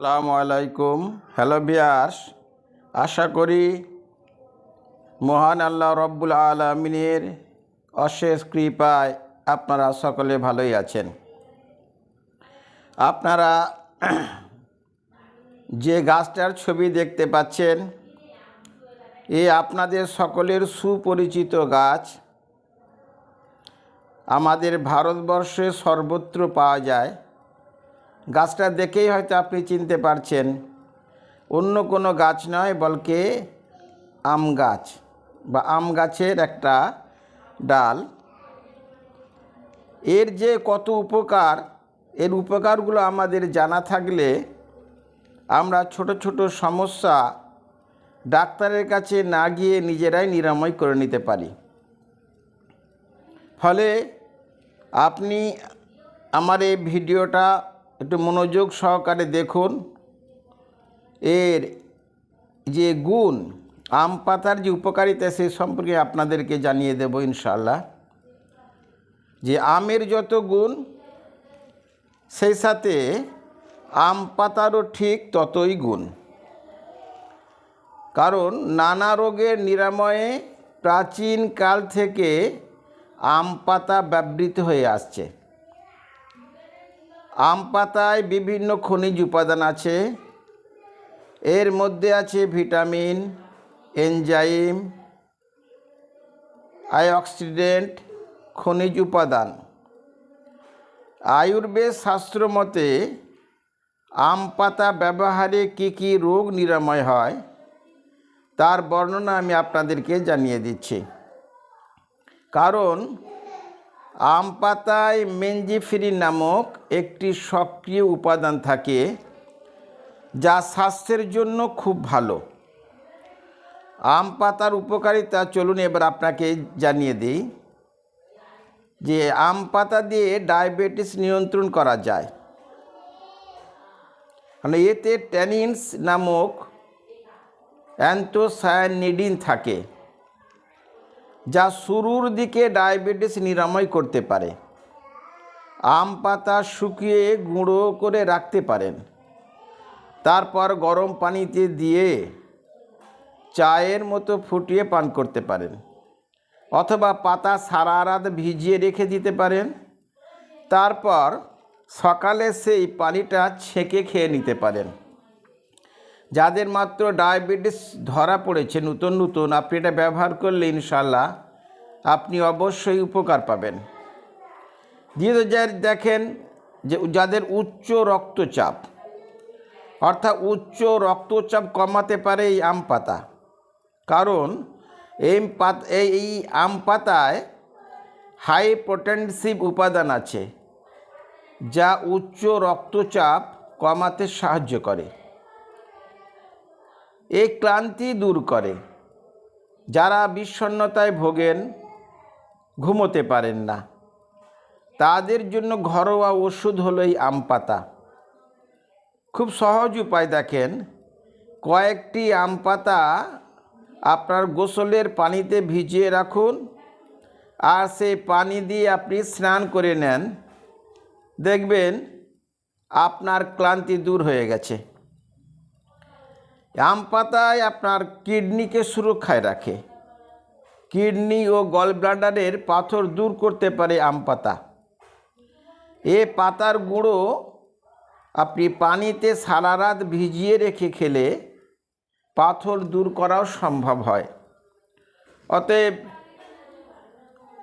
আসসালামু আলাইকুম। হ্যালো বিয়াস আশা করি মহান আল্লাহ রব্বুল আলমিনের অশেষ কৃপায় আপনারা সকলে ভালোই আছেন। আপনারা যে গাছটার ছবি দেখতে পাচ্ছেন, এ আপনাদের সকলের সুপরিচিত গাছ। আমাদের ভারতবর্ষে সর্বত্র পাওয়া যায়। গাছটা দেখেই হয়তো আপনি চিনতে পারছেন, অন্য কোনো গাছ নয়, বলকে আম গাছ বা আম গাছের একটা ডাল। এর যে কত উপকার, এর উপকারগুলো আমাদের জানা থাকলে আমরা ছোট ছোট সমস্যা ডাক্তারের কাছে না গিয়ে নিজেরাই নিরাময় করে নিতে পারি। ফলে আপনি আমার এই ভিডিওটা একটু মনোযোগ সহকারে দেখুন। এর যে গুণ, আম পাতার যে উপকারিতা সে সম্পর্কে আপনাদেরকে জানিয়ে দেব ইনশাল্লাহ যে আমের যত গুণ, সেই সাথে আম পাতারও ঠিক ততই গুণ। কারণ নানা রোগের নিরাময়ে প্রাচীন কাল থেকে আম পাতা ব্যবহৃত হয়ে আসছে। আম পাতায় বিভিন্ন খনিজ উপাদান আছে। এর মধ্যে আছে ভিটামিন, এনজাইম আইঅক্সিডেন্ট খনিজ উপাদান। আয়ুর্বেদ শাস্ত্র মতে, আম পাতা ব্যবহারে কী কী রোগ নিরাময় হয়, তার বর্ণনা আমি আপনাদেরকে জানিয়ে দিচ্ছি। কারণ আম পাতায় মেনজিফিরিন নামক একটি সক্রিয় উপাদান থাকে, যা স্বাস্থ্যের জন্য খুব ভালো। আম পাতার উপকারিতা চলুন এবার আপনাকে জানিয়ে দিই যে আম পাতা দিয়ে ডায়াবেটিস নিয়ন্ত্রণ করা যায়। মানে এতে ট্যানিনস নামক অ্যান্থোসায়ানিডিন থাকে। যা শুরুর দিকে ডায়াবেটিস নিরাময় করতে পারে। আম পাতা শুকিয়ে গুঁড়ো করে রাখতে পারেন। তারপর গরম পানিতে দিয়ে চায়ের মতো ফুটিয়ে পান করতে পারেন। অথবা পাতা সারা রাত ভিজিয়ে রেখে দিতে পারেন। তারপর সকালে সেই পানিটা ছেঁকে খেয়ে নিতে পারেন। যাদের মাত্র ডায়াবেটিস ধরা পড়েছে, নতুন নতুন, আপনি এটা ব্যবহার করলে ইনশাল্লাহ আপনি অবশ্যই উপকার পাবেন। দ্বিতীয় যার দেখেন যে যাদের উচ্চ রক্তচাপ, অর্থাৎ উচ্চ রক্তচাপ কমাতে পারে এই আম পাতা। কারণ এই পাত এই এই আম পাতায় হাই পোটেন্সিভ উপাদান আছে, যা উচ্চ রক্তচাপ কমাতে সাহায্য করে। এই ক্লান্তি দূর করে। যারা বিষণ্ণতায় ভোগেন, ঘুমোতে পারেন না। তাদের জন্য ঘরোয়া ওষুধ হলো এই আম পাতা। খুব সহজ উপায় দেখেন, কয়েকটি আম পাতা আপনার গোসলের পানিতে ভিজিয়ে রাখুন আর সেই পানি দিয়ে আপনি স্নান করে নেন। দেখবেন আপনার ক্লান্তি দূর হয়ে গেছে। আম পাতায় আপনার কিডনিকে সুরক্ষায় রাখে। কিডনি ও গল ব্লাডারের পাথর দূর করতে পারে আম পাতা। এ পাতার গুঁড়ো আপনি পানিতে সারা রাত ভিজিয়ে রেখে খেলে পাথর দূর করাও সম্ভব হয়। অতএব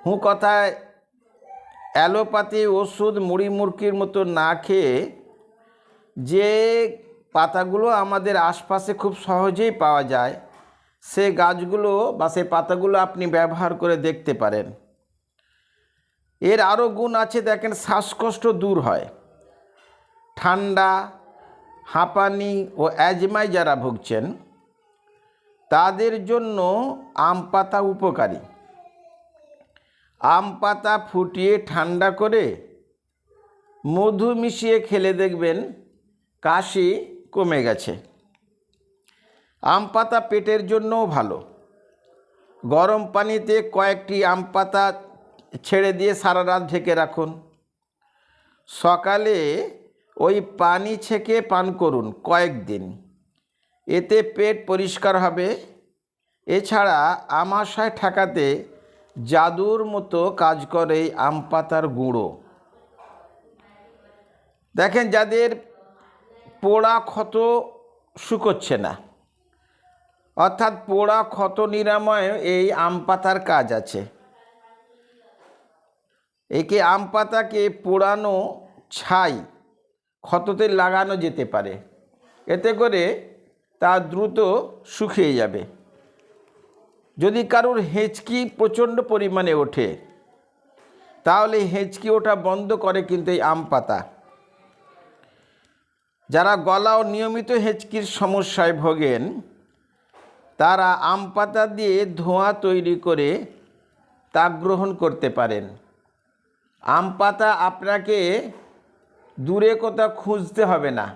হুঁ কথায় অ্যালোপ্যাথি ওষুধ মুড়ি মুরকির মতো না খেয়ে যে পাতাগুলো আমাদের আশপাশে খুব সহজেই পাওয়া যায়। সে গাছগুলো বা সে পাতাগুলো আপনি ব্যবহার করে দেখতে পারেন। এর আরও গুণ আছে দেখেন, শ্বাসকষ্ট দূর হয়। ঠান্ডা, হাঁপানি ও অ্যাজমায় যারা ভুগছেন, তাদের জন্য আম পাতা উপকারী। আম পাতা ফুটিয়ে ঠান্ডা করে মধু মিশিয়ে খেলে দেখবেন, কাশি কমে গেছে। আম পাতা পেটের জন্যও ভালো। গরম পানিতে কয়েকটি আম পাতা ছেড়ে দিয়ে সারা রাত ঢেকে রাখুন। সকালে ওই পানি ছেঁকে পান করুন কয়েকদিন। এতে পেট পরিষ্কার হবে। এছাড়া আমাশয় ঠেকাতে জাদুর মতো কাজ করে আম পাতার গুঁড়ো। দেখেন যাদের পোড়া ক্ষত শুকোচ্ছে না। অর্থাৎ পোড়া ক্ষত নিরাময়ে এই আম পাতার কাজ আছে। একে আম পাতাকে পোড়ানো ছাই ক্ষততে লাগানো যেতে পারে। এতে করে তা দ্রুত শুকিয়ে যাবে। যদি কারুর হেঁচকি প্রচণ্ড পরিমাণে ওঠে, তাহলে হেঁচকি ওঠা বন্ধ করে কিন্তু এই আম পাতা। যারা গলা ও নিয়মিত হেঁচকির সমস্যায় ভোগেন, তারা আম পাতা দিয়ে ধোঁয়া তৈরি করে তা গ্রহণ করতে পারেন। আম পাতা আপনাকে দূরে কোথাও খুঁজতে হবে না।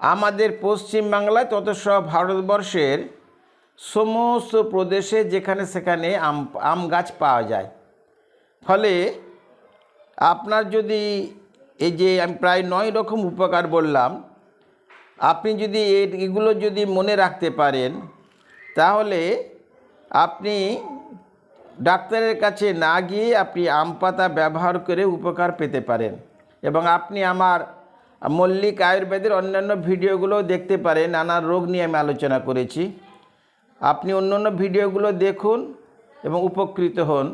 আমাদের পশ্চিমবাংলায় তত সব ভারতবর্ষের সমস্ত প্রদেশে যেখানে সেখানে আম আম গাছ পাওয়া যায়। ফলে আপনার যদি এই যে আমি প্রায় নয় রকম উপকার বললাম, আপনি যদি এগুলো যদি মনে রাখতে পারেন, তাহলে আপনি ডাক্তারের কাছে না গিয়ে আপনি আম পাতা ব্যবহার করে উপকার পেতে পারেন। এবং আপনি আমার মল্লিক আয়ুর্বেদের অন্যান্য ভিডিওগুলো দেখতে পারেন নানা রোগ নিয়ে আমি আলোচনা করেছি। আপনি অন্য অন্য ভিডিওগুলো দেখুন এবং উপকৃত হন।